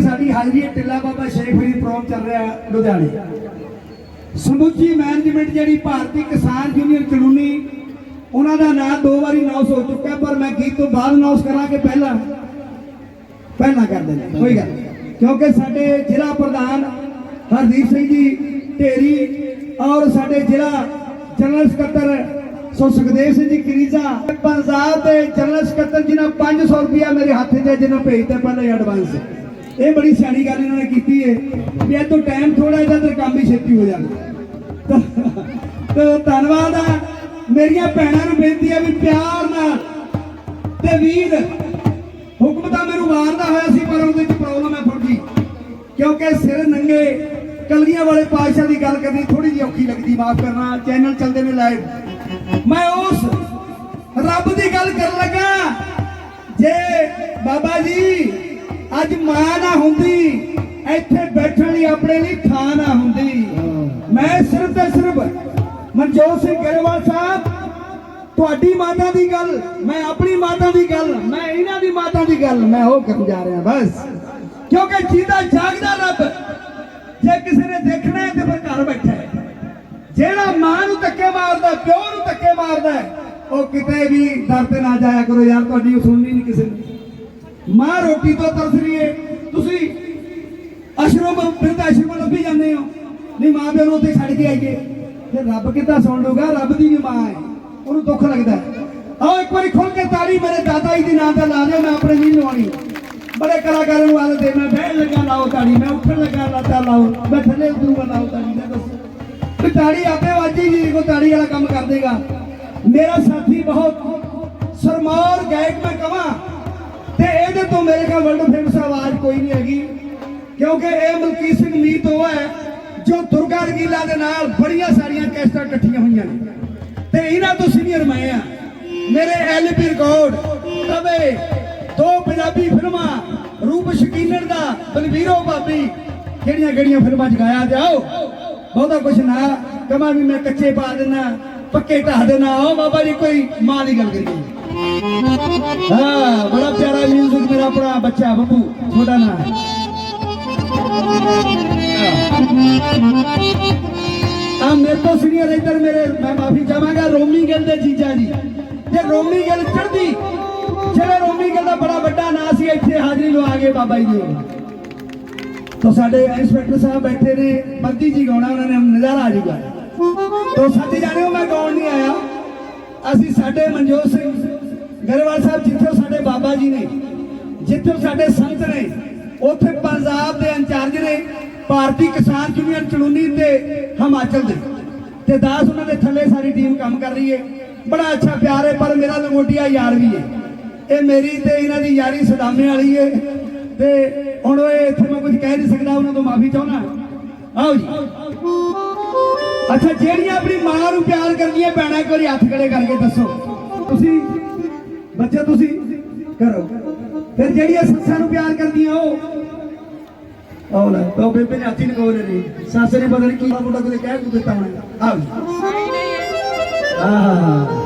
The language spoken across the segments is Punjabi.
ਸਾਡੀ ਹਾਜ਼ਰੀ ਹੈ ਟਿੱਲਾ ਬਾਬਾ ਸ਼ੇਖ ਫਰੀਦ ਪ੍ਰੋਗਰਾਮ ਚੱਲ ਰਿਹਾ ਲੁਧਿਆਣੇ। ਸਮੁੱਚੀ ਮੈਨੇਜਮੈਂਟ ਜਿਹੜੀ ਭਾਰਤੀ ਕਿਸਾਨ ਯੂਨੀਅਨ ਚਲੂਨੀ ਉਹਨਾਂ ਦਾ ਨਾਮ ਦੋ ਵਾਰੀ ਅਨਾਉਂਸ ਹੋ ਚੁੱਕਾ ਪਰ ਮੈਂ ਗੀਤ ਤੋਂ ਬਾਅਦ ਅਨਾਉਂਸ ਕਰਾਂਗੇ ਪਹਿਲਾਂ ਪਹਿਲਾਂ ਕਰ ਦਿੰਦੇ ਕੋਈ ਗੱਲ ਕਿਉਂਕਿ ਸਾਡੇ ਜ਼ਿਲ੍ਹਾ ਪ੍ਰਧਾਨ ਹਰਦੀਪ ਸਿੰਘ ਜੀ ਢੇਰੀ ਔਰ ਸਾਡੇ ਜ਼ਿਲ੍ਹਾ ਜਨਰਲ ਸਕੱਤਰ ਸੋ ਸੁਖਦੇਵ ਸਿੰਘ ਜੀ ਕਰੀਜ਼ਾ। ਪੰਜਾਬ ਦੇ ਜਨਰਲ ਸਕੱਤਰ ਜੀ ਨੇ 500 ਰੁਪਇਆ ਮੇਰੇ ਹੱਥ 'ਚ ਜਿਹਨਾਂ ਭੇਜਤਾ ਪਹਿਲਾਂ ਐਡਵਾਂਸ ਇਹ ਬੜੀ ਸਿਆਣੀ ਗੱਲ ਇਹਨਾਂ ਨੇ ਕੀਤੀ ਹੈ ਵੀ ਇਹ ਤੋਂ ਟਾਈਮ ਥੋੜਾ ਜਿਹਾ ਤੇ ਕੰਮ ਹੀ ਛੇਤੀ ਹੋ ਜਾਣਾ। ਤੇ ਧੰਨਵਾਦ ਆ। ਮੇਰੀਆਂ ਭੈਣਾਂ ਨੂੰ ਬੇਨਤੀ ਹੈ ਵੀ ਪਿਆਰ ਨਾਲ ਤੇ ਵੀਰ, ਹੁਕਮ ਤਾਂ ਮੈਨੂੰ ਮਾਰਦਾ ਹੋਇਆ ਸੀ, ਪਰ ਉਹਦੇ ਵਿੱਚ ਪ੍ਰੋਬਲਮ ਹੈ ਥੋੜੀ ਕਿਉਂਕਿ ਸਿਰ ਨੰਗੇ, ਕਲਗੀਆਂ ਵਾਲੇ ਪਾਤਸ਼ਾਹ ਦੀ ਗੱਲ ਕਰਨੀ ਥੋੜੀ ਜਿਹੀ ਔਖੀ ਲੱਗਦੀ, ਮਾਫ ਕਰਨਾ, ਚੈਨਲ ਚੱਲਦੇ ਨੇ ਲਾਈਵ ਮੈਂ ਉਸ ਰੱਬ ਦੀ ਗੱਲ ਕਰਨ ਲੱਗਾ, ਜੇ ਬਾਬਾ ਜੀ ਅੱਜ ਮਾਂ ਨਾ ਹੁੰਦੀ ਇੱਥੇ ਬੈਠਣ ਲਈ ਆਪਣੇ ਲਈ ਥਾਂ ਨਾ ਹੁੰਦੀ। ਮੈਂ ਸਿਰਫ ਤੇ ਸਿਰਫ ਮਨਜੋਤ ਸਿੰਘ ਗਰੇਵਾਲ ਸਾਹਿਬ ਤੁਹਾਡੀ ਮਾਤਾ ਦੀ ਗੱਲ ਮੈਂ ਆਪਣੀ ਮਾਤਾ ਦੀ ਗੱਲ ਮੈਂ ਇਹਨਾਂ ਦੀ ਮਾਤਾ ਦੀ ਗੱਲ ਮੈਂ ਉਹ ਕਰਨ ਜਾ ਰਿਹਾ ਬਸ। ਕਿਉਂਕਿ ਜਿਹਦਾ ਜਾਗਦਾ ਰੱਬ ਜੇ ਕਿਸੇ ਨੇ ਦੇਖਣਾ ਹੈ ਤੇ ਫਿਰ ਘਰ ਬੈਠਾ ਹੈ। ਜਿਹੜਾ ਮਾਂ ਨੂੰ ਧੱਕੇ ਮਾਰਦਾ ਪਿਓ ਨੂੰ ਧੱਕੇ ਮਾਰਦਾ ਉਹ ਕਿਤੇ ਵੀ ਦਰ ਤੇ ਨਾ ਜਾਇਆ ਕਰੋ ਯਾਰ ਤੁਹਾਡੀ ਸੁਣਨੀ ਨਹੀਂ ਕਿਸੇ ਨੇ। ਮਾਂ ਰੋਟੀ ਤੋਂ ਤਰਸ ਰਹੀ ਹੈ ਤੁਸੀਂ ਅਸ਼ਰਮ ਬਿਰਧ ਆਸ਼ਰਮ ਲੱਭੀ ਜਾਂਦੇ ਹੋ। ਨਹੀਂ, ਮਾਂ ਪਿਓ ਨੂੰ ਉੱਥੇ ਛੱਡ ਕੇ ਆਈਏ। ਤੇ ਰੱਬ ਕਿੱਦਾਂ ਸੁਣ ਲੂਗਾ ਰੱਬ ਦੀ ਵੀ ਮਾਂ ਹੈ ਉਹਨੂੰ ਦੁੱਖ ਲੱਗਦਾ ਆਓ ਇੱਕ ਵਾਰੀ ਖੁੱਲ ਕੇ ਤਾੜੀ ਮੇਰੇ ਦਾਦਾ ਜੀ ਦੀ ਨਾਂ ਤੇ ਲਾ ਦਿਓ, ਮੈਂ ਆਪਣੇ ਨਹੀਂ ਲਵਾਉਣੀ। ਬੜੇ ਕਲਾਕਾਰਾਂ ਨੂੰ ਆਦਤ ਦੇ, ਮੈਂ ਬਹਿਣ ਲੱਗਾ, ਲਾਓ ਤਾੜੀ। ਮੈਂ ਉੱਠਣ ਲੱਗਾ, ਲਾਤਾ, ਲਾਓ। ਮੈਂ ਥੱਲੇ ਉਤਰੂਗਾ, ਲਾਓ ਤਾੜੀ। ਮੈਂ ਦੱਸੋ ਵੀ ਤਾੜੀ ਆਪੇ ਵਾਜੀ ਜੀ ਕੋ ਤਾੜੀ ਵਾਲਾ ਕੰਮ ਕਰ ਦੇਗਾ। ਮੇਰਾ ਸਾਥੀ ਬਹੁਤ ਸਰਮੌਰ ਗਾਇਕ ਮੈਂ ਕਹਾਂ ਤੇ ਇਹਦੇ ਤੋਂ ਮੇਰੇ ਕੋਲ ਵਰਲਡ ਫੇਮਸ ਆਵਾਜ਼ ਕੋਈ ਨਹੀਂ ਹੈਗੀ। ਕਿਉਂਕਿ ਇਹ ਮਲਕੀਤ ਸਿੰਘ ਮੀਤ ਉਹ ਹੈ ਜੋ ਦੁਰਗਾ ਰੰਗੀਲਾ ਦੇ ਨਾਲ ਬੜੀਆਂ ਸਾਰੀਆਂ ਕੈਸਟਾਂ ਇਕੱਠੀਆਂ ਹੋਈਆਂ ਨੇ। ਤੇ ਇਹਨਾਂ ਤੋਂ ਸੀਨੀਅਰ ਮੈਂ ਆ। ਮੇਰੇ ਐਲਪੀ ਰਿਕਾਰਡ ਤਵੇ, ਦੋ ਪੰਜਾਬੀ ਫਿਲਮਾਂ, ਰੂਪ ਸ਼ਕੀਲਰ ਦਾ, ਬਲਵੀਰੋ ਭਾਬੀ, ਕਿਹੜੀਆਂ ਕਿਹੜੀਆਂ ਫਿਲਮਾਂ ਚ ਗਾਇਆ, ਜਾਓ। ਬਹੁਤਾ ਕੁਛ ਨਾ, ਕਮਾ ਵੀ ਮੈਂ ਕੱਚੇ ਪਾ ਦੇਣਾ ਪੱਕੇ ਢਾ ਦੇਣਾ ਆਓ ਬਾਬਾ ਜੀ, ਕੋਈ ਮਾਂ ਦੀ ਗੱਲ ਕਰੀਏ। ਹਾਂ, ਬੜਾ ਪਿਆਰਾ ਮਿਊਜ਼ਿਕ ਮੇਰਾ ਆਪਣਾ ਬੱਚਾ ਬੱਬੂ ਛੋਟਾ ਨਾਂ ਆ ਮੇਰੇ ਤੋਂ ਸੀਨੀਅਰ ਇੱਧਰ ਮੇਰੇ, ਮੈਂ ਮਾਫੀ ਚਾਹਾਂਗਾ ਰੋਮੀ ਗਿੱਲ ਦੇ ਜੀਜਾ ਜੀ। ਜੇ ਰੋਮੀ ਗਿੱਲ ਚੜਦੀ ਜਿਹੜੇ ਰੋਮੀ ਗਿੱਲ ਦਾ ਬੜਾ ਵੱਡਾ ਨਾਂ ਸੀ, ਇੱਥੇ ਹਾਜ਼ਰੀ ਲਵਾ ਗਏ ਬਾਬਾ ਜੀ ਦੀ। ਤੋ ਸਾਡੇ ਇੰਸਪੈਕਟਰ ਸਾਹਿਬ ਬੈਠੇ ਨੇ ਬੰਦੀ ਜੀ ਗਾਉਣਾ, ਉਹਨਾਂ ਨੇ ਨਜ਼ਾਰਾ ਆ ਜੂਗਾ ਤੋ ਸੱਚ ਜਾਣਿਓ, ਮੈਂ ਗਾਉਣ ਨਹੀਂ ਆਇਆ। ਅਸੀਂ ਸਾਡੇ ਮਨਜੋਤ ਸਿੰਘ ਗਰੇਵਾਲ ਸਾਹਿਬ ਜਿੱਥੇ ਸਾਡੇ ਬਾਬਾ ਜੀ ਨੇ, ਜਿੱਥੇ ਸਾਡੇ ਸੰਤ ਨੇ, ਉੱਥੇ ਪੰਜਾਬ ਦੇ ਇੰਚਾਰਜ ਨੇ, ਭਾਰਤੀ ਕਿਸਾਨ ਯੂਨੀਅਨ ਚਲੂਨੀ ਤੇ ਹਿਮਾਚਲ ਦੇ। ਤੇ ਦਾਸ ਉਹਨਾਂ ਦੇ ਥੱਲੇ ਸਾਰੀ ਟੀਮ ਕੰਮ ਕਰ ਰਹੀ ਹੈ। ਬੜਾ ਅੱਛਾ ਪਿਆਰ ਹੈ, ਪਰ ਮੇਰਾ ਲੰਗੋਟੀਆ ਯਾਰ ਵੀ ਹੈ। ਇਹ ਮੇਰੀ ਤੇ ਇਹਨਾਂ ਦੀ ਯਾਰੀ ਸਦਾਮੇ ਵਾਲੀ ਹੈ। ਤੇ ਹੁਣ ਇਹ ਇੱਥੇ ਮੈਂ ਕੁਝ ਕਹਿ ਨਹੀਂ ਸਕਦਾ, ਉਹਨਾਂ ਤੋਂ ਮਾਫੀ ਚਾਹੁੰਦਾ। ਆਓ ਜੀ। ਅੱਛਾ ਜਿਹੜੀਆਂ ਆਪਣੀ ਮਾਂ ਨੂੰ ਪਿਆਰ ਕਰਦੀਆਂ ਭੈਣਾਂ ਇੱਕ ਵਾਰੀ ਹੱਥ ਖੜੇ ਕਰਕੇ ਦੱਸੋ। ਤੁਸੀਂ ਬੱਚੇ ਤੁਸੀਂ ਕਰੋ। ਫਿਰ ਜਿਹੜੀਆਂ ਸੱਸਾਂ ਨੂੰ ਪਿਆਰ ਕਰਦੀਆਂ ਉਹ ਆਹ ਲੈ ਬੇਬੇ ਨੇ ਹੱਥੀ ਲਗਾਉ ਨੇ ਸੱਸ ਨੇ ਨਹੀਂ ਕੀ ਮੁੰਡਾ ਕੋਲੇ ਕਹਿ ਕੁ ਦਿੱਤਾ ਹੋਣਾ। ਜੀ। ਆਹ।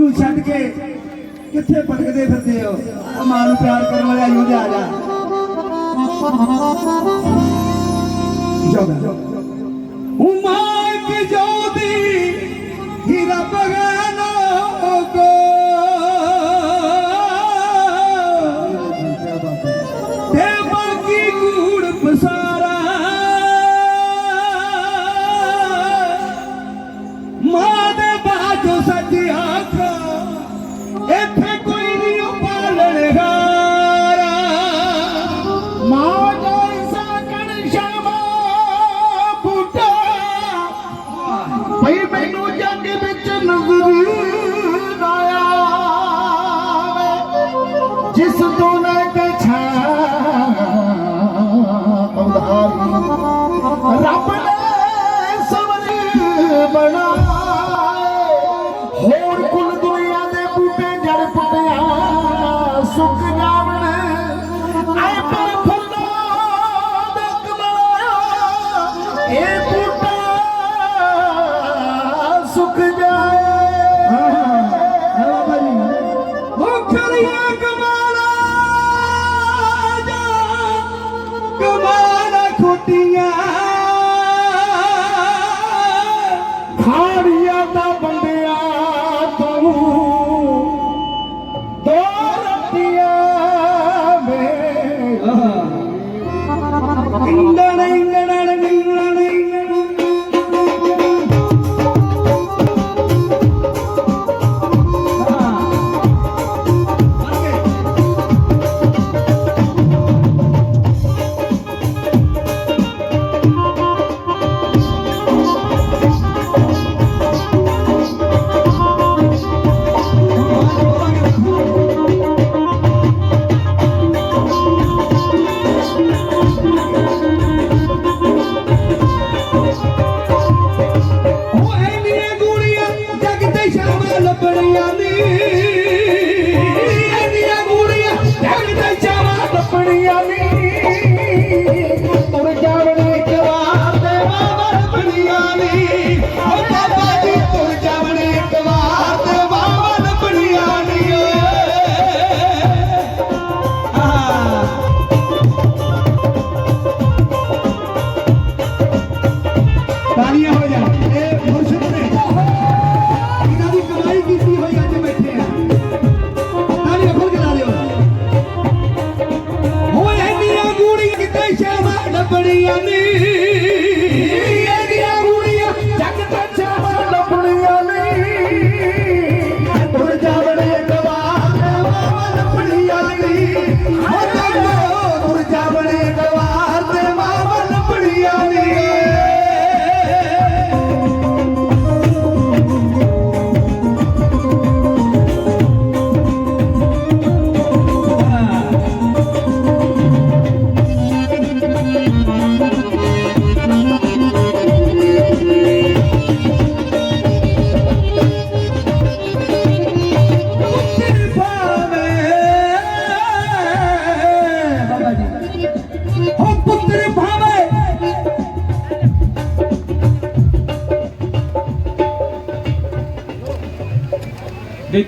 ਉਹਨੂੰ ਛੱਡ ਕੇ ਕਿੱਥੇ ਭਟਕਦੇ ਫਿਰਦੇ ਹੋ? ਆ ਮਾਂ ਨੂੰ ਪਿਆਰ ਕਰਨ ਵਾਲੇ ਆਇਓ ਦੇ ਆ ਜਾ। ਜਾਓ। ਉਮਾਰ ਕੀ ਜੋਦੀ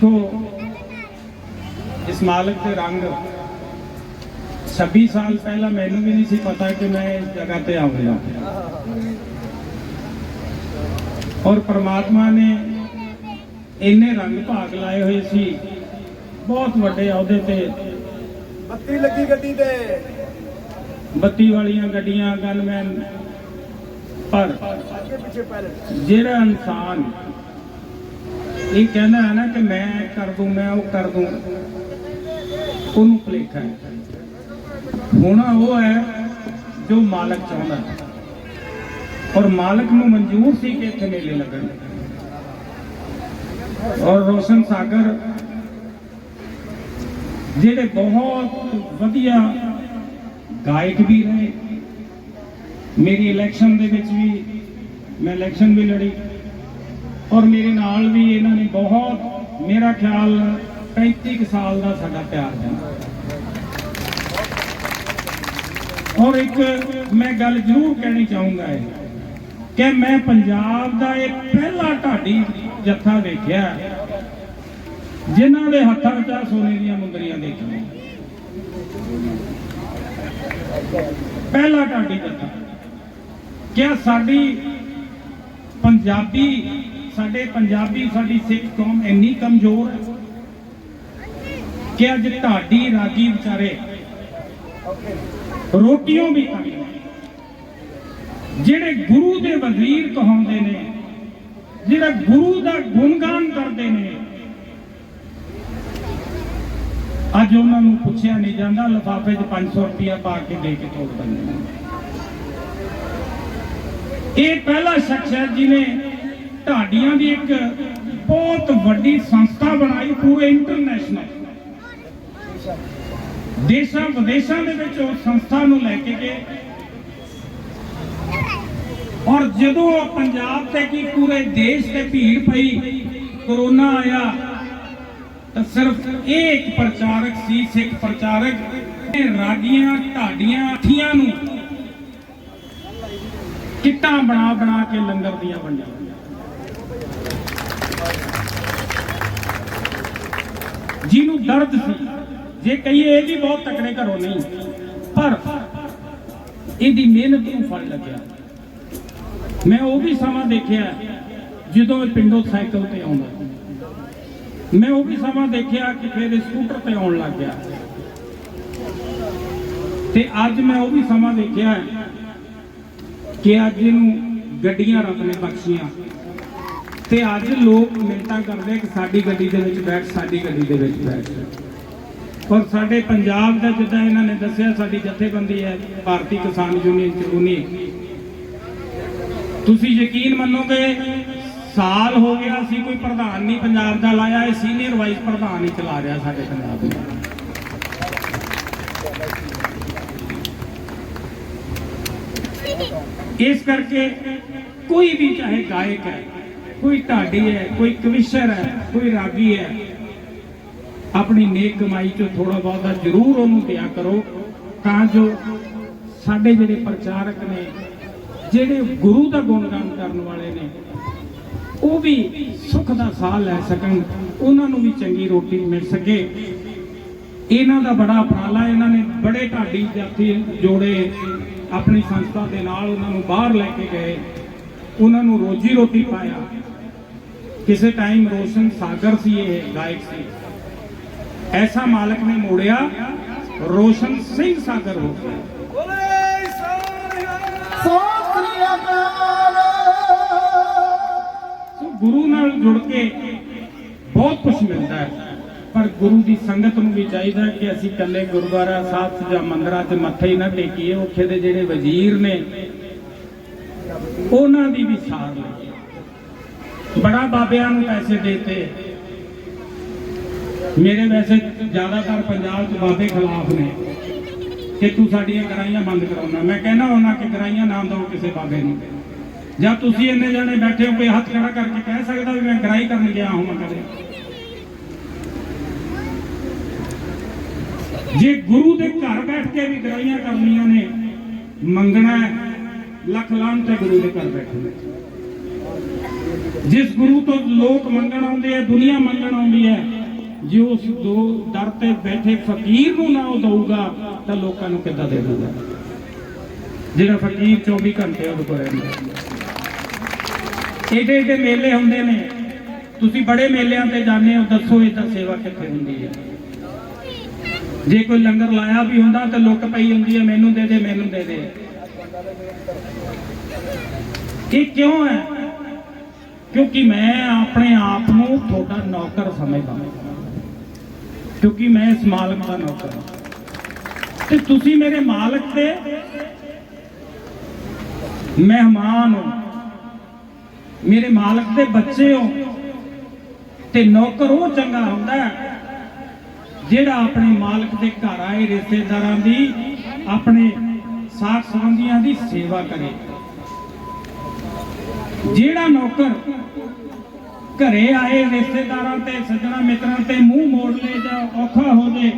ਦੇਖੋ ਇਸ ਮਾਲਕ ਦੇ ਰੰਗ 26 ਸਾਲ ਪਹਿਲਾਂ ਮੈਨੂੰ ਵੀ ਨਹੀਂ ਸੀ ਪਤਾ ਕਿ ਮੈਂ ਇਸ ਜਗ੍ਹਾ ਤੇ ਆਉਂਗਾ ਔਰ ਪ੍ਰਮਾਤਮਾ ਨੇ ਇੰਨੇ ਰੰਗ ਭਾਗ ਲਾਏ ਹੋਏ ਸੀ ਬਹੁਤ ਵੱਡੇ ਅਹੁਦੇ ਤੇ ਬੱਤੀ ਲੱਗੀ ਗੱਡੀ ਤੇ ਬੱਤੀ ਵਾਲੀਆਂ ਗੱਡੀਆਂ ਗਨਮੈਨ ਪਰ ਜਿਹੜਾ ਇਨਸਾਨ ਇਹ ਕਹਿੰਦਾ ਹੈ ਨਾ ਕਿ ਮੈਂ ਕਰ ਦੂੰ, ਮੈਂ ਉਹ ਕਰ ਦੂੰ। ਉਹਨੂੰ ਭੁਲੇਖਾ ਹੈ। ਹੋਣਾ ਉਹ ਹੈ ਜੋ ਮਾਲਕ ਚਾਹੁੰਦਾ ਔਰ ਮਾਲਕ ਨੂੰ ਮਨਜ਼ੂਰ ਸੀ ਕਿ ਇੱਥੇ ਮੇਲੇ ਲੱਗਣ। ਔਰ ਰੋਸ਼ਨ ਸਾਗਰ, ਜਿਹੜੇ ਬਹੁਤ ਵਧੀਆ ਗਾਇਕ ਵੀ ਰਹੇ, ਮੇਰੀ ਇਲੈਕਸ਼ਨ ਦੇ ਵਿੱਚ ਵੀ ਮੈਂ ਇਲੈਕਸ਼ਨ ਵੀ ਲੜੀ। ਔਰ ਮੇਰੇ ਨਾਲ ਵੀ ਇਹਨਾਂ ਨੇ ਬਹੁਤ, ਮੇਰਾ ਖਿਆਲ 35 ਕੁ ਸਾਲ ਦਾ ਸਾਡਾ ਪਿਆਰ ਹੈ ਔਰ ਇੱਕ ਮੈਂ ਗੱਲ ਜ਼ਰੂਰ ਕਹਿਣੀ ਚਾਹੂੰਗਾ ਇਹ, ਕਿ ਮੈਂ ਪੰਜਾਬ ਦਾ ਇਹ ਪਹਿਲਾ ਢਾਡੀ ਜੱਥਾ ਵੇਖਿਆ ਜਿਨ੍ਹਾਂ ਦੇ ਹੱਥਾਂ ਵਿੱਚ ਸੋਨੇ ਦੀਆਂ ਮੁੰਦਰੀਆਂ ਦੇਖੀਆਂ। ਪਹਿਲਾ ਢਾਡੀ ਜੱਥਾ, ਕਿਆ ਸਾਡੀ ਪੰਜਾਬੀ, ਸਾਡੇ ਪੰਜਾਬੀ, ਸਾਡੀ ਸਿੱਖ ਕੌਮ ਇੰਨੀ ਕਮਜ਼ੋਰ ਹੈ ਕਿ ਅੱਜ ਢਾਡੀ ਰਾਗੀ ਵਿਚਾਰੇ ਰੋਟੀਆਂ ਵੀ ਖਾਂਦੇ ਜਿਹੜੇ ਗੁਰੂ ਦੇ ਵਜ਼ੀਰ ਕਹਾਉਂਦੇ ਨੇ, ਜਿਹੜਾ ਗੁਰੂ ਦਾ ਗੁਣਗਾਨ ਕਰਦੇ ਨੇ, ਅੱਜ ਉਹਨਾਂ ਨੂੰ ਪੁੱਛਿਆ ਨਹੀਂ ਜਾਂਦਾ, ਲਿਫਾਫੇ 'ਚ 500 ਰੁਪਇਆ ਪਾ ਕੇ ਦੇ ਕੇ ਤੋੜ ਦਿੰਦੇ ਨੇ। ਇਹ ਪਹਿਲਾ ਸ਼ਖਸ ਹੈ ਜਿਨੇ ਢਾਡੀਆਂ ਦੀ ਇੱਕ ਬਹੁਤ ਵੱਡੀ ਸੰਸਥਾ ਬਣਾਈ ਪੂਰੇ ਇੰਟਰਨੈਸ਼ਨਲ ਦੇਸ਼ਾਂ ਵਿਦੇਸ਼ਾਂ ਦੇ ਵਿੱਚ ਉਹ ਸੰਸਥਾ ਨੂੰ ਲੈ ਕੇ ਗਏ। ਔਰ ਜਦੋਂ ਪੰਜਾਬ ਤੇ ਕੀ ਪੂਰੇ ਦੇਸ਼ ਤੇ ਭੀੜ ਪਈ ਕਰੋਨਾ ਆਇਆ, ਤਾਂ ਸਿਰਫ ਇਹ ਇੱਕ ਪ੍ਰਚਾਰਕ ਸੀ, ਸਿੱਖ ਪ੍ਰਚਾਰਕ। ਇਹ ਢਾਡੀਆਂ ਅੱਠੀਆਂ ਨੂੰ ਕਿੱਟਾਂ ਬਣਾ ਬਣਾ ਕੇ ਲੰਗਰ ਦੀਆਂ ਵੰਡੀਆਂ ਜਿਹਨੂੰ ਦਰਦ ਸੀ, ਜੇ ਕਹੀਏ ਇਹ ਵੀ ਬਹੁਤ ਤਕੜੇ ਘਰੋਂ ਨਹੀਂ, ਪਰ ਇਹਦੀ ਮਿਹਨਤ ਨੂੰ ਫਲ ਲੱਗਿਆ। ਮੈਂ ਉਹ ਵੀ ਸਮਾਂ ਦੇਖਿਆ ਜਦੋਂ ਇਹ ਪਿੰਡੋਂ ਸਾਈਕਲ ਤੇ ਆਉਂਦਾ। ਮੈਂ ਉਹ ਵੀ ਸਮਾਂ ਦੇਖਿਆ ਕਿ ਫਿਰ ਸਕੂਟਰ ਤੇ ਆਉਣ ਲੱਗ ਗਿਆ। ਤੇ ਅੱਜ ਮੈਂ ਉਹ ਵੀ ਸਮਾਂ ਦੇਖਿਆ ਕਿ ਅੱਜ ਇਹਨੂੰ ਗੱਡੀਆਂ ਰੱਬ ਨੇ ਬਖਸ਼ੀਆਂ। ਤੇ ਅੱਜ ਲੋਕ ਮਿੰਟਾਂ ਕਰਦੇ ਕਿ ਸਾਡੀ ਗੱਡੀ ਦੇ ਵਿੱਚ ਬੈਠ, ਸਾਡੀ ਗੱਡੀ ਦੇ ਵਿੱਚ ਬੈਠ। ਪਰ ਸਾਡੇ ਪੰਜਾਬ ਦਾ ਜਿੱਦਾਂ ਇਹਨਾਂ ਨੇ ਦੱਸਿਆ, ਸਾਡੀ ਜਥੇਬੰਦੀ ਹੈ ਭਾਰਤੀ ਕਿਸਾਨ ਯੂਨੀਅਨ ਚਰੂਨੀ ਤੁਸੀਂ ਯਕੀਨ ਮੰਨੋਗੇ, ਸਾਲ ਹੋ ਗਿਆ ਸੀ ਕੋਈ ਪ੍ਰਧਾਨ ਨਹੀਂ ਪੰਜਾਬ ਦਾ ਲਾਇਆ, ਇਹ ਸੀਨੀਅਰ ਵਾਈਸ ਪ੍ਰਧਾਨ ਹੀ ਚਲਾ ਰਿਹਾ ਸਾਡੇ ਪੰਜਾਬ ਦਾ ਇਸ ਕਰਕੇ ਕੋਈ ਵੀ ਚਾਹੇ ਗਾਇਕ ਹੈ, ਕੋਈ ਢਾਡੀ ਹੈ, ਕੋਈ ਕਵਿਸ਼ਰ ਹੈ, ਕੋਈ ਰਾਗੀ ਹੈ, ਆਪਣੀ ਨੇਕ ਕਮਾਈ ਚੋਂ ਥੋੜਾ ਬਹੁਤਾ ਜ਼ਰੂਰ ਉਹਨੂੰ ਦਿਆ ਕਰੋ, ਤਾਂ ਜੋ ਸਾਡੇ ਜਿਹੜੇ ਪ੍ਰਚਾਰਕ ਨੇ, ਜਿਹੜੇ ਗੁਰੂ ਦਾ ਗੁਣਗਾਨ ਕਰਨ ਵਾਲੇ ਨੇ, ਉਹ ਵੀ ਸੁੱਖ ਦਾ ਸਾਹ ਲੈ ਸਕਣ, ਉਹਨਾਂ ਨੂੰ ਵੀ ਚੰਗੀ ਰੋਟੀ ਮਿਲ ਸਕੇ। ਇਹਨਾਂ ਦਾ ਬੜਾ ਉਪਰਾਲਾ ਇਹਨਾਂ ਨੇ, ਬੜੇ ਢਾਡੀ ਜਾਤੀ ਜੋੜੇ ਆਪਣੀ ਸੰਸਥਾ ਦੇ ਨਾਲ ਉਹਨਾਂ ਨੂੰ ਬਾਹਰ ਲੈ ਕੇ ਗਏ। ਉਹਨਾਂ ਨੂੰ ਰੋਜੀ ਰੋਟੀ ਪਾਇਆ। ਕਿਸੇ ਟਾਈਮ ਰੋਸ਼ਨ ਸਾਗਰ ਸੀ ਇਹ, ਗਾਇਕ ਸੀ। ਐਸਾ ਮਾਲਕ ਨੇ ਮੋੜਿਆ, ਰੋਸ਼ਨ ਸਿੰਘ ਸਾਗਰ ਹੋ ਗਿਆ। ਬੋਲੇ ਸੋਨਿਆ ਅਕਾਲ ਸੋ ਗੁਰੂ ਨਾਲ ਜੁੜ ਕੇ ਬਹੁਤ ਕੁਝ ਮਿਲਦਾ ਹੈ। ਪਰ ਗੁਰੂ ਦੀ ਸੰਗਤ ਨੂੰ ਵੀ ਚਾਹੀਦਾ ਕਿ ਅਸੀਂ ਇਕੱਲੇ ਗੁਰਦੁਆਰਾ ਸਾਹਿਬ ਜਾਂ ਮੰਦਰਾਂ 'ਚ ਮੱਥੇ ਹੀ ਨਾ ਟੇਕੀਏ, ਉੱਥੇ ਦੇ ਜਿਹੜੇ ਵਜ਼ੀਰ ਨੇ, ਉਹਨਾਂ ਦੀ ਵੀ ਸਾਰ ਲਈਏ। ਬੜਾ ਬਾਬਿਆਂ ਨੂੰ ਪੈਸੇ ਦੇਤੇ। ਮੇਰੇ ਵੈਸੇ ਜ਼ਿਆਦਾਤਰ ਪੰਜਾਬ 'ਚ ਬਾਬੇ ਖਿਲਾਫ ਨੇ ਕਿ ਤੂੰ ਸਾਡੀਆਂ ਗਰਾਈਆਂ ਬੰਦ ਕਰਾਉਣਾ। ਮੈਂ ਕਹਿੰਦਾ ਉਹਨਾਂ ਕਿ ਗਰਾਈਆਂ ਨਾ ਦਿਓ ਕਿਸੇ ਬਾਬੇ ਨੂੰ। ਜਾਂ ਤੁਸੀਂ ਇੰਨੇ ਜਾਣੇ ਬੈਠੇ ਹੋ, ਕੋਈ ਹੱਥ ਖੜਾ ਕਰਕੇ ਕਹਿ ਸਕਦਾ ਵੀ ਮੈਂ ਗਰਾਈ ਕਰਨ ਗਿਆ ਹਾਂ ਮੈਂ ਕਦੇ? ਜੇ ਗੁਰੂ ਦੇ ਘਰ ਬੈਠ ਕੇ ਵੀ ਗਰਾਈਆਂ ਕਰਨੀਆਂ ਨੇ, ਮੰਗਣਾ ਲੱਖ ਲਾਹਨ ਤੇ ਗੁਰੂ ਦੇ ਘਰ ਬੈਠੇ ਜਿਸ ਗੁਰੂ ਤੋਂ ਲੋਕ ਮੰਗਣ ਆਉਂਦੇ ਆ, ਦੁਨੀਆ ਮੰਗਣ ਆਉਂਦੀ ਹੈ, ਜੇ ਉਸ ਦੋ ਦਰ ਤੇ ਬੈਠੇ ਫਕੀਰ ਨੂੰ ਨਾ ਉਹ ਦਊਗਾ, ਤਾਂ ਲੋਕਾਂ ਨੂੰ ਕਿੱਦਾਂ ਦੇ ਦਊਗਾ? ਜਿਹੜਾ ਫਕੀਰ 24 ਘੰਟੇ ਉਹਦੇ ਕੋਲ ਰਹਿੰਦਾ ਇਹਦੇ ਏਡੇ ਮੇਲੇ ਹੁੰਦੇ ਨੇ। ਤੁਸੀਂ ਬੜੇ ਮੇਲਿਆਂ ਤੇ ਜਾਂਦੇ ਹੋ, ਦੱਸੋ ਇਹਦਾ ਸੇਵਾ ਕਿੱਥੇ ਹੁੰਦੀ ਹੈ? ਜੇ ਕੋਈ ਲੰਗਰ ਲਾਇਆ ਵੀ ਹੁੰਦਾ ਤਾਂ ਲੁੱਟ ਪਈ ਹੁੰਦੀ ਹੈ, ਮੈਨੂੰ ਦੇ ਦੇ, ਮੈਨੂੰ ਦੇ ਦੇ। ਇਹ ਕਿਉਂ ਹੈ? ਕਿਉਂਕਿ ਮੈਂ ਆਪਣੇ ਆਪ ਨੂੰ ਤੁਹਾਡਾ ਨੌਕਰ ਸਮਝਦਾ ਕਿਉਂਕਿ ਮੈਂ ਇਸ ਮਾਲਕ ਦਾ ਨੌਕਰ ਹਾਂ। ਤੇ ਤੁਸੀਂ ਮੇਰੇ ਮਾਲਕ ਦੇ ਮਹਿਮਾਨ ਹੋ। ਮੇਰੇ ਮਾਲਕ ਦੇ ਬੱਚੇ ਹੋ। ਤੇ ਨੌਕਰ ਉਹ ਚੰਗਾ ਹੁੰਦਾ ਹੈ ਜਿਹੜਾ ਆਪਣੇ ਮਾਲਕ ਦੇ ਘਰ ਆਏ ਰਿਸ਼ਤੇਦਾਰਾਂ ਦੀ, ਆਪਣੇ ਸਾਥ ਸੰਬੰਧੀਆਂ ਦੀ ਸੇਵਾ ਕਰੇ। ਜਿਹੜਾ ਨੌਕਰ ਘਰੇ ਆਏ ਰਿਸ਼ਤੇਦਾਰਾਂ ਤੇ, ਸੱਜਣਾ ਮਿੱਤਰਾਂ ਤੇ ਮੂੰਹ ਮੋੜ ਲੈ ਜਾਂ ਔਖਾ ਹੋ ਜੇ,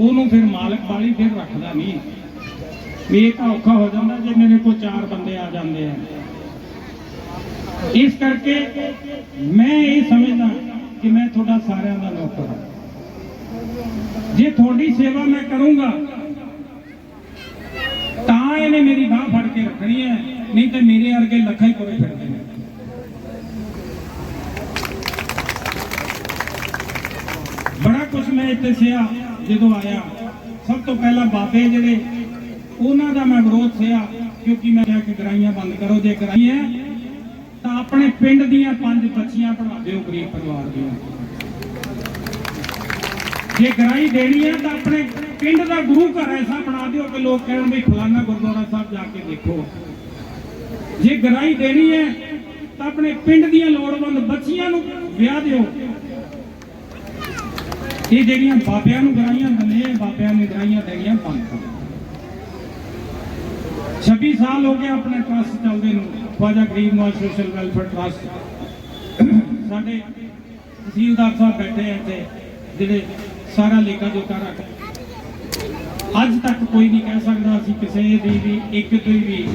ਉਹਨੂੰ ਫਿਰ ਮਾਲਕ ਵਾਲੀ ਫਿਰ ਰੱਖਦਾ ਨਹੀਂ। ਵੀ ਇਹ ਤਾਂ ਔਖਾ ਹੋ ਜਾਂਦਾ ਜੇ ਮੇਰੇ ਕੋਲ ਚਾਰ ਬੰਦੇ ਆ ਜਾਂਦੇ ਆ। ਇਸ ਕਰਕੇ ਮੈਂ ਇਹ ਸਮਝਦਾ ਕਿ ਮੈਂ ਤੁਹਾਡਾ ਸਾਰਿਆਂ ਦਾ ਨੌਕਰ ਹਾਂ। ਜੇ ਤੁਹਾਡੀ ਸੇਵਾ ਮੈਂ ਕਰੂੰਗਾ, ਤਾਂ ਇਹਨੇ ਮੇਰੀ ਬਾਹ ਫੜ ਕੇ ਰੱਖਣੀ ਹੈ, ਨਹੀਂ ਤੇ ਮੇਰੇ ਵਰਗੇ ਲੱਖਾਂ ਹੀ ਕੋਲੇ ਫਿਰਦੇ ਨੇ। ਬੜਾ ਕੁਝ ਮੈਂ ਇੱਥੇ ਸਿਆ, ਜਦੋਂ ਆਇਆ, ਸਭ ਤੋਂ ਪਹਿਲਾਂ ਬਾਬੇ ਜਿਹੜੇ, ਉਹਨਾਂ ਦਾ ਮੈਂ ਵਿਰੋਧ ਸਿਆ, ਕਿਉਂਕਿ ਮੈਂ ਕਿਹਾ ਕਿ ਗਰਾਈਆਂ ਬੰਦ ਕਰੋ, ਜੇ ਗਰਾਈ ਤਾਂ ਆਪਣੇ ਪਿੰਡ ਦੀਆਂ ਪੰਜ ਬੱਚੀਆਂ ਪੜਵਾ ਦਿਓ, ਗਰੀਬ ਪਰਿਵਾਰ ਦੀਆਂ। ਜੇ ਗਰਾਈ ਦੇਣੀ ਹੈ ਤਾਂ ਆਪਣੇ ਪਿੰਡ ਦਾ ਗੁਰੂ ਘਰ ਐਸਾ ਬਣਾ ਦਿਓ ਕਿ ਲੋਕ ਕਹਿਣ ਵੀ ਫਲਾਣਾ ਗੁਰਦੁਆਰਾ ਸਾਹਿਬ ਜਾ ਕੇ ਦੇਖੋ। ਜੇ ਗਰਾਈ ਦੇਣੀ ਹੈ ਤਾਂ ਆਪਣੇ ਪਿੰਡ ਦੀਆਂ ਲੋੜਵੰਦ ਬੱਚੀਆਂ ਨੂੰ ਵਿਆਹ ਦਿਓ। ਇਹ ਜਿਹੜੀਆਂ ਬਾਬਿਆਂ ਨੂੰ ਗਰਾਈਆਂ ਦਿੰਦੇ ਬਾਬਿਆਂ ਨੂੰ ਗਰਾਈਆਂ ਦੇਣੀਆਂ ਬੰਦ ਕਰੋ 26 ਸਾਲ ਹੋ ਗਏ ਆਪਣੇ ਟਰਸਟ ਚੱਲਦੇ ਨੂੰ, ਖਵਾਜਾ ਗਰੀਬ ਨਵਾਜ਼ ਸੋਸ਼ਲ ਵੈਲਫੇਅਰ ਟਰਸਟ ਸਾਡੇ ਤਹਿਸੀਲਦਾਰ ਸਾਹਿਬ ਬੈਠੇ ਆ ਇੱਥੇ, ਜਿਹੜੇ ਸਾਰਾ ਲੇਖਾ ਜੋਖਾ ਰੱਖ ਅੱਜ ਤੱਕ ਕੋਈ ਨਹੀਂ ਕਹਿ ਸਕਦਾ ਅਸੀਂ ਕਿਸੇ ਦੀ ਵੀ ਇੱਕ ਤੋਂ ਵੀ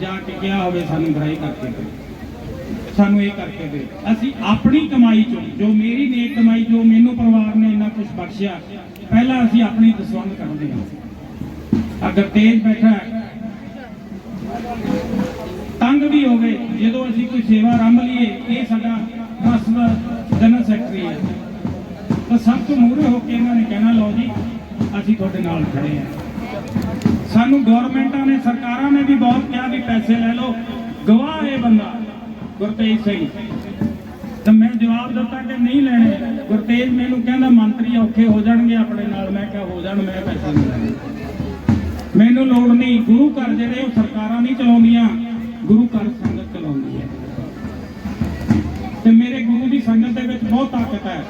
ਜਾ ਕੇ ਕਿਹਾ ਹੋਵੇ ਸਾਨੂੰ ਗ੍ਰਾਈ ਕਰਕੇ ਦਿਓ। ਸਾਨੂੰ ਇਹ ਕਰਕੇ ਦੇ। ਅਸੀਂ ਆਪਣੀ ਕਮਾਈ ਚੋਂ, ਜੋ ਮੇਰੀ ਨੇਕ ਕਮਾਈ, ਜੋ ਮੈਨੂੰ ਪਰਿਵਾਰ ਨੇ ਇੰਨਾ ਕੁਝ ਬਖਸ਼ਿਆ, ਪਹਿਲਾਂ ਅਸੀਂ ਆਪਣੀ ਦਸਵੰਦ ਕਰਦੇ ਹਾਂ। ਅਗਰ ਤੇਜ ਬੈਠਾ ਤੰਗ ਵੀ ਹੋਵੇ, ਜਦੋਂ ਅਸੀਂ ਕੋਈ ਸੇਵਾ ਆਰੰਭ ਲਈਏ, ਇਹ ਸਾਡਾ ਟਰਸਟ ਜਨਰਲ ਸੈਕਟਰੀ ਹੈ। ਤਾਂ ਸਭ ਤੋਂ ਮੂਹਰੇ ਹੋ ਕੇ ਇਹਨਾਂ ਨੇ ਕਹਿਣਾ, ਲਓ ਜੀ, ਅਸੀਂ ਤੁਹਾਡੇ ਨਾਲ ਖੜੇ ਹਾਂ। ਸਾਨੂੰ ਗਵਰਨਮੈਂਟਾਂ ਨੇ, ਸਰਕਾਰਾਂ ਨੇ ਵੀ ਬਹੁਤ ਕਿਹਾ ਵੀ ਪੈਸੇ ਲੈ ਲਓ। ਗਵਾਹ ਇਹ ਬੰਦਾ, ਗੁਰਤੇਜ ਸਿੰਘ। ਤਾਂ ਮੈਂ ਜਵਾਬ ਦਿੱਤਾ ਕਿ ਨਹੀਂ ਲੈਣੇ। ਗੁਰਤੇਜ ਮੈਨੂੰ ਕਹਿੰਦਾ, ਮੰਤਰੀ ਔਖੇ ਹੋ ਜਾਣਗੇ ਆਪਣੇ ਨਾਲ। ਮੈਂ ਕਿਹਾ, ਹੋ ਜਾਣ, ਮੈਂ ਪੈਸੇ ਨਹੀਂ ਲੈਣੇ। ਮੈਨੂੰ ਲੋੜ ਨਹੀਂ, ਗੁਰੂ ਘਰ ਜਿਹੜੇ ਉਹ ਸਰਕਾਰਾਂ ਨਹੀਂ ਚਲਾਉਂਦੀਆਂ, ਗੁਰੂ ਘਰ ਸੰਗਤ ਚਲਾਉਂਦੀ ਹੈ। ਤੇ ਮੇਰੇ ਗੁਰੂ ਦੀ ਸੰਗਤ ਦੇ ਵਿੱਚ ਬਹੁਤ ਤਾਕਤ ਹੈ।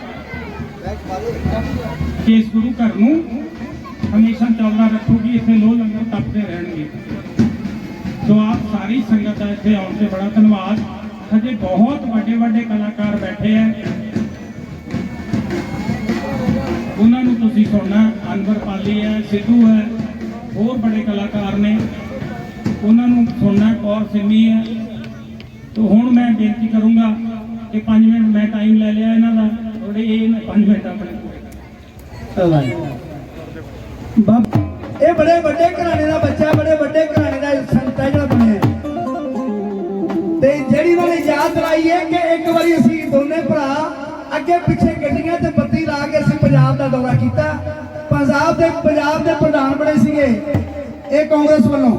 ਕਿ ਇਸ ਗੁਰੂ ਘਰ ਨੂੰ ਹਮੇਸ਼ਾ ਚੱਲਦਾ ਰੱਖੂਗੀ, ਇੱਥੇ ਲੋਹ ਲੰਗਰ ਤਪਦੇ ਰਹਿਣਗੇ। ਸੋ ਆਪ ਸਾਰੀ ਸੰਗਤ ਦਾ ਇੱਥੇ ਆਉਣ ਤੇ ਬੜਾ ਧੰਨਵਾਦ। ਹਜੇ ਬਹੁਤ ਵੱਡੇ ਵੱਡੇ ਕਲਾਕਾਰ ਬੈਠੇ ਹੈ ਉਹਨਾਂ ਨੂੰ ਤੁਸੀਂ ਸੁਣਨਾ, ਅਨਵਰ ਪਾਲੀ ਹੈ ਸਿੱਧੂ ਹੈ ਹੋਰ ਬੜੇ ਕਲਾਕਾਰ ਨੇ। ਉਹਨਾਂ ਨੂੰ ਸੁਣਨਾ, ਕੌਰ ਸਿੰਮੀ ਹੈ ਤੋ ਹੁਣ ਮੈਂ ਬੇਨਤੀ ਕਰੂੰਗਾ ਕਿ 5 ਮਿੰਟ ਮੈਂ ਟਾਈਮ ਲੈ ਲਿਆ ਇਹਨਾਂ ਦਾ। ਥੋੜੇ ਇਹ 5 ਮਿੰਟ ਆਪਣੇ ਕੋਲ ਇਹ ਬੜੇ ਵੱਡੇ ਘਰਾਣੇ ਦਾ ਬੱਚਾ, ਬੜੇ ਵੱਡੇ ਘਰਾਣੇ ਦਾ ਸੰਤ ਹੈ ਜਿਹੜਾ ਬਣਿਆ ਤੇ ਜਿਹੜੀ ਵਾਲੀ ਯਾਦ ਦਿਲਾਈ ਹੈ ਕਿ ਇੱਕ ਵਾਰੀ ਅਸੀਂ ਦੋਨੇ ਭਰਾ ਅੱਗੇ ਪਿੱਛੇ ਗੱਡੀਆਂ ਤੇ ਬੱਤੀ ਲਾ ਕੇ ਅਸੀਂ ਪੰਜਾਬ ਦਾ ਦੌਰਾ ਕੀਤਾ। ਪੰਜਾਬ ਦੇ ਪੰਜਾਬ ਦੇ ਪ੍ਰਧਾਨ ਬਣੇ ਸੀਗੇ, ਇਹ ਕਾਂਗਰਸ ਵੱਲੋਂ।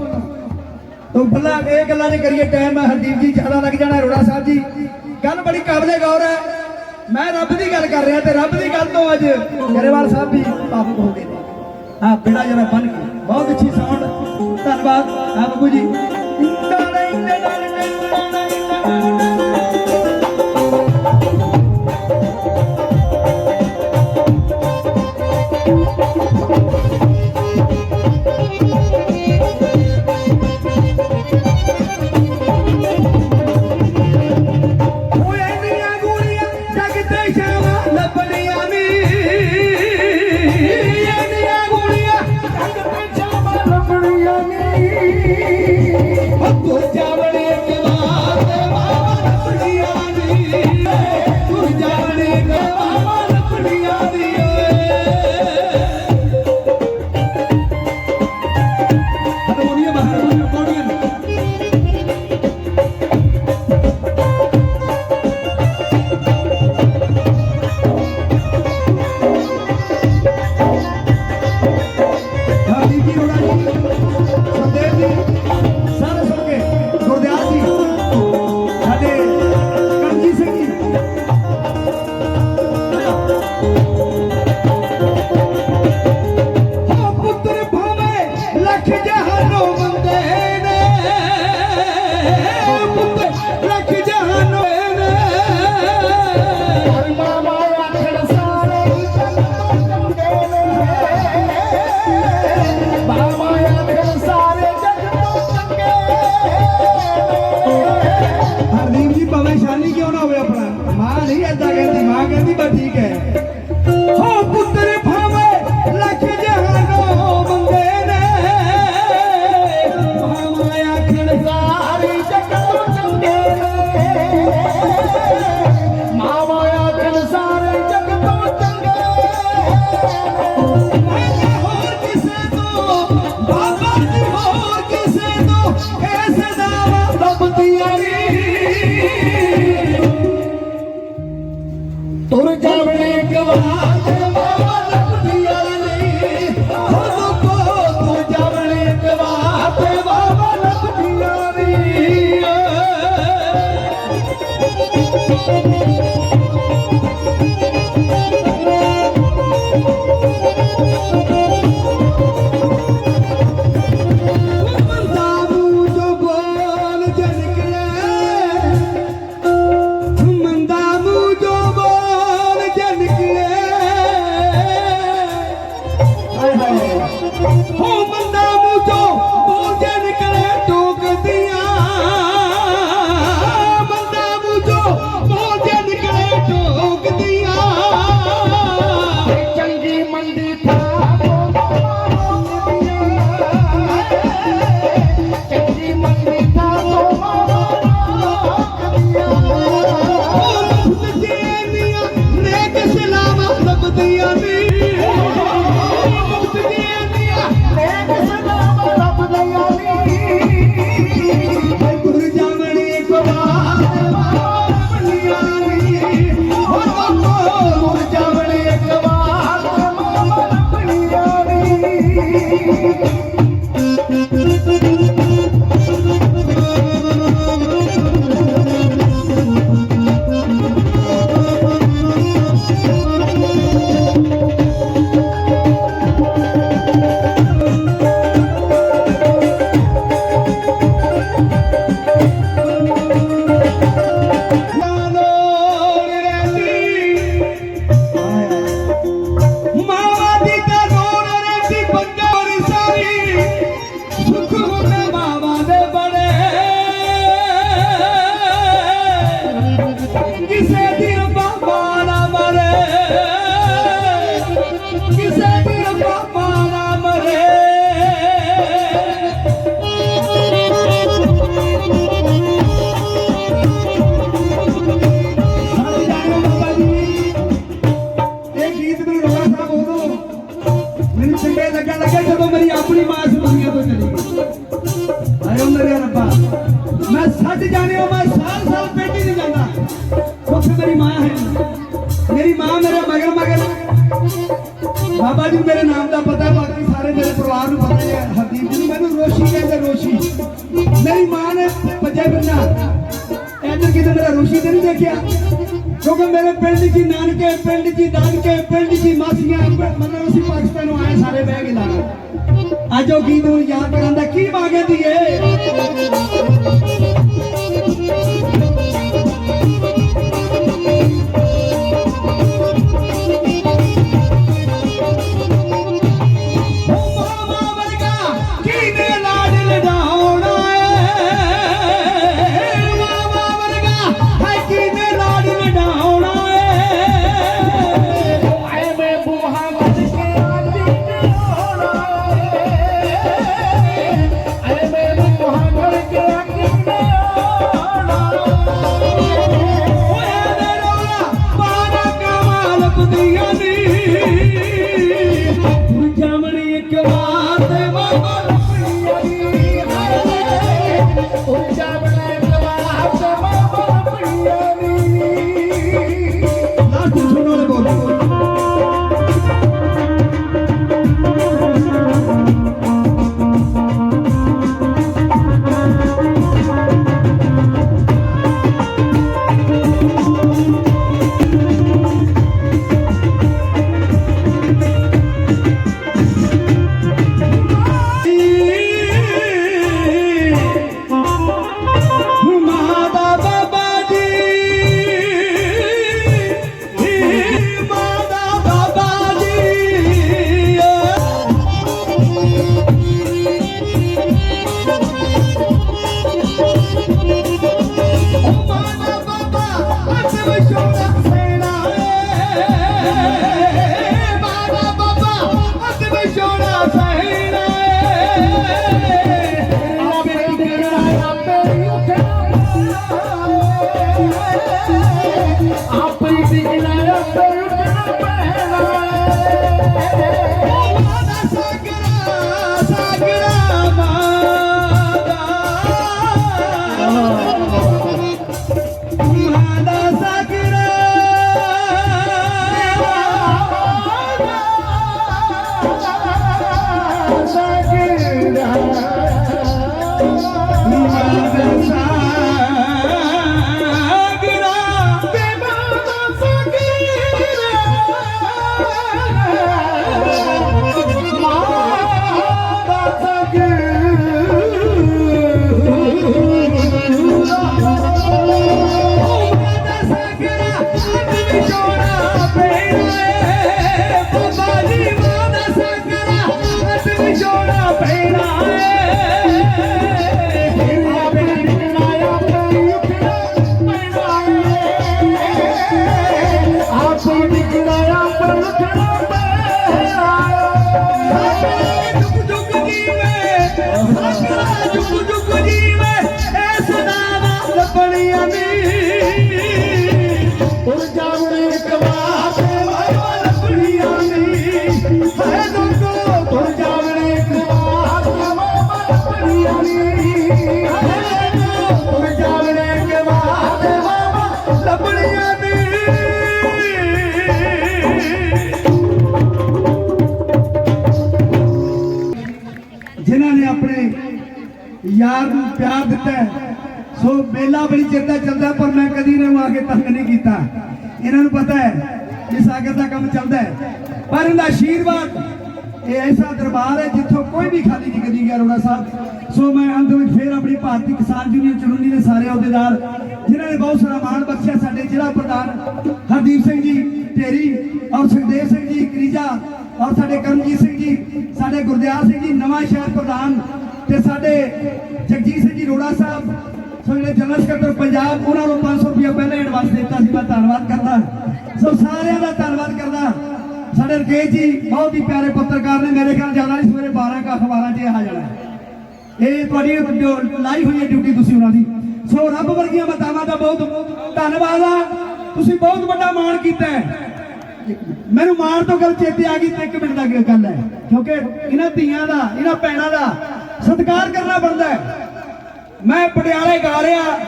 ਤੋਂ ਬੱਲਾ, ਇਹ ਗੱਲਾਂ ਨੇ ਕਰੀਏ ਟਾਈਮ ਹਰਦੀਪ ਜੀ, ਜ਼ਿਆਦਾ ਲੱਗ ਜਾਣਾ ਅਰੋੜਾ ਸਾਹਿਬ ਜੀ। ਗੱਲ ਬੜੀ ਕਾਬਲੇ ਗੌਰ ਹੈ। ਮੈਂ ਰੱਬ ਦੀ ਗੱਲ ਕਰ ਰਿਹਾ ਤੇ ਰੱਬ ਦੀ ਗੱਲ ਤੋਂ ਅੱਜ ਗਰੇਵਾਲ ਸਾਹਿਬ ਵੀ ਭਾਵੁਕ ਹੋ ਗਏ ਨੇ। ਹਾਂ ਬੇੜਾ ਜਰਾ ਬਣ ਗਿਆ ਬਹੁਤ ਅੱਛੀ ਸਾਊਂਡ ਧੰਨਵਾਦ। ਹਾਂ ਬੱਬੂ ਜੀ। ਮਾਂ ਕਹਿੰਦੀ you so beautiful. ਇੱਧਰ ਮੇਰਾ ਰੋਸ਼ੀ ਤੇ ਨਹੀਂ ਦੇਖਿਆ। ਕਿਉਂਕਿ ਮੇਰੇ ਪਿੰਡ ਦੀ ਨਾਨਕੇ, ਪਿੰਡ ਦੀ ਦਾਦਕੇ, ਪਿੰਡ ਦੀ ਮਾਸੀਆਂ ਮਤਲਬ ਅਸੀਂ ਪਾਕਿਸਤਾਨ ਆਏ ਸਾਰੇ ਬਹਿ ਕੇ ਲਾਣਾ ਅੱਜ ਉਹ ਗੀਤ ਨੂੰ ਯਾਦ ਕਰਨ ਦਾ ਕੀ ਮਾਗੇ ਦੀਏ ਆਪੇ ਪੈਣਾ ਯਾਰ ਨੂੰ ਪਿਆਰ ਦਿੱਤਾ ਸੋ ਮੇਲਾ ਬੜੀ ਚਿਰਦਾ ਚੱਲਦਾ, ਪਰ ਮੈਂ ਕਦੀ ਇਹਨਾਂ ਨੂੰ ਆ ਕੇ ਤੰਗ ਨਹੀਂ ਕੀਤਾ। ਇਹਨਾਂ ਨੂੰ ਪਤਾ ਹੈ ਕਿ ਸਾਗਰ ਦਾ ਕੰਮ ਚੱਲਦਾ ਹੈ। ਪਰ ਇਹਦਾ ਆਸ਼ੀਰਵਾਦ, ਇਹ ਐਸਾ ਦਰਬਾਰ ਹੈ ਜਿੱਥੋਂ ਕੋਈ ਵੀ ਖਾਲੀ ਨਹੀਂ ਕਦੀ ਗਿਆ ਰੋੜਾ ਸਾਹਿਬ। ਸੋ ਮੈਂ ਅੰਤ ਵਿੱਚ ਫੇਰ ਆਪਣੀ ਭਾਰਤੀ ਕਿਸਾਨ ਯੂਨੀਅਨ ਚੜੂਨੀ ਦੇ ਸਾਰੇ ਅਹੁਦੇਦਾਰ, ਜਿਨ੍ਹਾਂ ਨੇ ਬਹੁਤ ਸਾਰਾ ਮਾਣ ਬਖਸ਼ਿਆ ਸਾਡੇ ਜ਼ਿਲ੍ਹਾ ਪ੍ਰਧਾਨ ਹਰਦੀਪ ਸਿੰਘ ਜੀ, ਢੇਰੀ ਔਰ ਸੁਖਦੇਵ ਸਿੰਘ ਜੀ, ਕਰੀਜਾ ਔਰ ਸਾਡੇ ਕਰਮਜੀਤ ਸਿੰਘ ਜੀ, ਸਾਡੇ ਗੁਰਦਿਆਲ ਸਿੰਘ ਜੀ, ਨਵਾਂ ਸ਼ਹਿਰ ਪ੍ਰਧਾਨ ਤੇ ਸਾਡੇ ਜਗਜੀਤ ਸਿੰਘ ਜੀ ਰੋੜਾ ਸਾਹਿਬ, ਸੋ ਜਿਹੜੇ ਜਨਰਲ ਸਕੱਤਰ ਪੰਜਾਬ, ਉਹਨਾਂ ਨੂੰ 500 ਰੁਪਏ ਪਹਿਲਾਂ ਐਡਵਾਂਸ ਦਿੱਤਾ ਸੀ, ਮੈਂ ਧੰਨਵਾਦ ਕਰਦਾ। ਸੋ ਸਾਰਿਆਂ ਦਾ ਧੰਨਵਾਦ ਕਰਦਾ। ਸਾਡੇ ਰਕੇਸ਼ ਜੀ, ਬਹੁਤ ਹੀ ਪਿਆਰੇ ਪੱਤਰਕਾਰ ਨੇ, ਮੇਰੇ ਖਿਆਲ ਜ਼ਿਆਦਾ ਨਹੀਂ ਸਵੇਰੇ 12 ਕਾ ਅਖਬਾਰਾਂ 'ਚ ਆ ਜਾਣਾ। ਇਹ ਤੁਹਾਡੀ ਲਾਈ ਹੋਈ ਹੈ ਡਿਊਟੀ ਤੁਸੀਂ ਉਹਨਾਂ ਦੀ। ਸੋ ਰੱਬ ਵਰਗੀਆਂ ਮਤਾਵਾਂ ਦਾ ਬਹੁਤ ਧੰਨਵਾਦ ਆ। ਤੁਸੀਂ ਬਹੁਤ ਵੱਡਾ ਮਾਣ ਕੀਤਾ ਹੈ। ਮੈਨੂੰ ਮਾਣ ਤੋਂ ਗੱਲ ਚੇਤੇ ਆ ਗਈ ਤੇ ਇੱਕ ਮਿੰਟ ਦਾ ਗੱਲ ਹੈ। ਕਿਉਂਕਿ ਇਹਨਾਂ ਧੀਆਂ ਦਾ, ਇਹਨਾਂ ਭੈਣਾਂ ਦਾ ਸਤਿਕਾਰ ਕਰਨਾ ਬਣਦਾ ਹੈ। ਮੈਂ ਪਟਿਆਲੇ ਗਾ ਰਿਹਾ।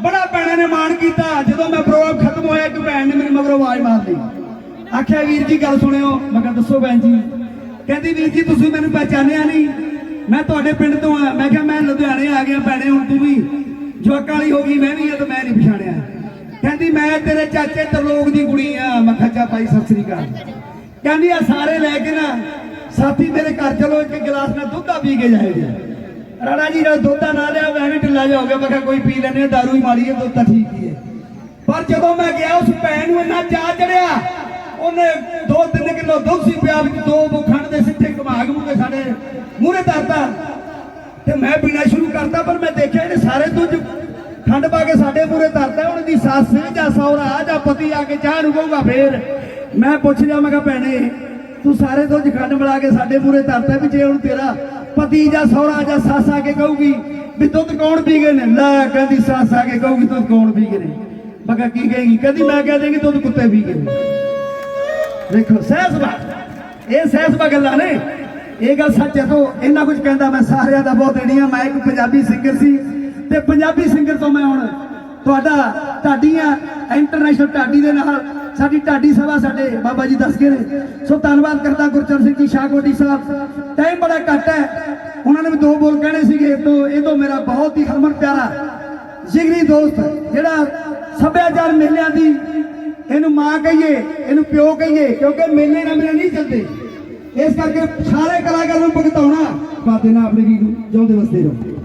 ਬੜਾ ਭੈਣਾਂ ਨੇ ਮਾਣ ਕੀਤਾ। ਜਦੋਂ ਮੈਂ ਪ੍ਰੋਗਰਾਮ ਖਤਮ ਹੋਇਆ, ਇੱਕ ਭੈਣ ਨੇ ਮੇਰੇ ਮਗਰੋਂ ਆਵਾਜ਼ ਮਾਰ ਲਈ। ਆਖਿਆ, ਵੀਰ ਜੀ, ਗੱਲ ਸੁਣਿਓ। ਮੈਂ ਕਿਹਾ, ਦੱਸੋ ਭੈਣ ਜੀ। ਕਹਿੰਦੀ, ਵੀਰ ਜੀ, ਤੁਸੀਂ ਮੈਨੂੰ ਪਹਿਚਾਨਿਆ ਨਹੀਂ। ਮੈਂ ਤੁਹਾਡੇ ਪਿੰਡ ਤੋਂ ਆ। ਮੈਂ ਕਿਹਾ, ਮੈਂ ਲੁਧਿਆਣੇ ਆ ਗਿਆ ਭੈਣੇ, ਹੁਣ ਤੂੰ ਵੀ ਜਵਾਕਾਂ ਵਾਲੀ ਹੋ ਗਈ। ਮੈਂ ਵੀ ਆ ਤਾਂ ਮੈਂ ਨਹੀਂ ਪਛਾਣਿਆ। ਕਹਿੰਦੀ, ਮੈਂ ਤੇਰੇ ਚਾਚੇ ਤਰਲੋਕ ਦੀ ਕੁੜੀ ਆ। ਮੈਂ ਖੱਜਾ ਪਾਈ, ਸਤਿ ਸ੍ਰੀ ਅਕਾਲ। ਕਹਿੰਦੀ ਆ ਸਾਰੇ ਲੈ ਕੇ ਨਾ ਸਾਥੀ ਮੇਰੇ ਘਰ ਚਲੋ, ਇੱਕ ਗਲਾਸ ਨਾਲ ਦੁੱਧਾ ਪੀ ਕੇ ਜਾਏਗਾ ਰਾਣਾ ਜੀ, ਨਾਲ ਦੁੱਧਾ ਨਾ ਲਿਆ ਮੈਂ ਵੀ ਢਿੱਲਾ ਜਾ ਹੋ ਗਿਆ। ਮੈਂ ਕਿਹਾ ਕੋਈ ਪੀ ਲੈਣੇ ਦਾਰੂ ਹੀ ਮਾੜੀ ਹੈ, ਦੁੱਧ ਤਾਂ ਠੀਕ ਹੀ ਹੈ। ਪਰ ਜਦੋਂ ਮੈਂ ਗਿਆ, ਉਸ ਭੈਣ ਨੂੰ ਇੰਨਾ ਚਾਹ ਚੜਿਆ, ਉਹਨੇ 2-3 ਕਿਲੋ ਦੁੱਧ ਸੀ ਪਿਆ, ਵਿੱਚ ਦੋ ਖੰਡ ਦੇ ਸਿੱਟੇ ਘਮਾ ਘਮੂ ਸਾਡੇ ਮੂਹਰੇ ਧਰਤਾ। ਤੇ ਮੈਂ ਪੀਣਾ ਸ਼ੁਰੂ ਕਰਤਾ, ਪਰ ਮੈਂ ਦੇਖਿਆ ਇਹਨੇ ਸਾਰੇ ਦੁੱਧ ਖੰਡ ਪਾ ਕੇ ਸਾਡੇ ਮੂਹਰੇ ਧਰਤਾ। ਹੁਣ ਦੀ ਸੱਸ, ਜਾਂ ਸਹੁਰਾ, ਜਾਂ ਪਤੀ ਆ ਕੇ ਚਾਹ ਨੂੰ ਕਹੂਗਾ ਫੇਰ। ਮੈਂ ਪੁੱਛ ਲਿਆ, ਮੈਂ ਕਿਹਾ ਭੈਣੇ ਤੂੰ ਸਾਰੇ ਦੁੱਧ ਖੰਡ ਮਿਲਾ ਕੇ ਸਾਡੇ ਮੂਹਰੇ ਧਰਤਾ ਵੀ ਜੇ ਹੁਣ ਤੇਰਾ ਪਤੀ ਜਾਂ ਸਹੁਰਾ ਜਾਂ ਸੱਸ ਆ ਕੇ ਕਹੂਗੀ ਵੀ ਦੁੱਧ ਕੌਣ ਪੀ ਗਏ ਨੇ? ਲੈ ਕਹਿੰਦੀ ਸੱਸ ਆ ਕੇ ਕਹੂਗੀ, ਦੁੱਧ ਕੌਣ ਪੀ ਗਏ ਨੇ? ਮੈਂ ਕੀ ਕਹੇਗੀ? ਕਹਿੰਦੀ ਮੈਂ ਕਹਿ ਦੇਂਗੀ ਦੁੱਧ ਕੁੱਤੇ ਪੀ ਗਏ ਦੇਖੋ ਸਹਿਸਬਾ ਇਹ ਸਹਿਸਬਾ ਗੱਲਾਂ ਨੇ। ਇਹ ਗੱਲ ਸੱਚ ਹੈ ਤੋਂ ਇੰਨਾ ਕੁਝ ਕਹਿੰਦਾ ਮੈਂ, ਸਾਰਿਆਂ ਦਾ ਬਹੁਤ ਏੜੀਆਂ ਮੈਂ ਇੱਕ ਪੰਜਾਬੀ ਸਿੰਗਰ ਸੀ ਤੇ ਪੰਜਾਬੀ ਸਿੰਗਰ ਤੋਂ ਮੈਂ ਹੁਣ ਤੁਹਾਡਾ ਢਾਡੀਆਂ ਇੰਟਰਨੈਸ਼ਨਲ ਢਾਡੀ ਦੇ ਨਾਲ ਸਾਡੀ ਢਾਡੀ ਸਭਾ ਸਾਡੇ ਬਾਬਾ ਜੀ ਦੱਸ ਗਏ ਨੇ। ਸੋ ਧੰਨਵਾਦ ਕਰਦਾ ਗੁਰਚਰਨ ਸਿੰਘ ਜੀ ਸ਼ਾਹਕੋਟੀ ਸਾਹਿਬ। ਟਾਈਮ ਬੜਾ ਘੱਟ ਹੈ। ਉਹਨਾਂ ਨੇ ਵੀ ਦੋ ਬੋਲ ਕਹਿਣੇ ਸੀਗੇ ਇਹ ਤੋਂ ਇਹ ਤੋਂ ਮੇਰਾ ਬਹੁਤ ਹੀ ਹਰਮਨ ਪਿਆਰਾ ਜਿਗਰੀ ਦੋਸਤ, ਜਿਹੜਾ ਸੱਭਿਆਚਾਰ ਮੇਲਿਆਂ ਦੀ ਇਹਨੂੰ ਮਾਂ ਕਹੀਏ, ਇਹਨੂੰ ਪਿਓ ਕਹੀਏ, ਕਿਉਂਕਿ ਮੇਲੇ ਨਾ ਮੇਰੇ ਨਹੀਂ ਚੱਲਦੇ। ਇਸ ਕਰਕੇ ਸਾਰੇ ਕਲਾਕਾਰਾਂ ਨੂੰ ਭਗਤਾਉਣਾ। ਪਾ ਦੇਣਾ ਆਪਣੇ ਵੀਰ ਨੂੰ, ਜਿਉਂਦੇ ਵਸਦੇ ਰਹੋ।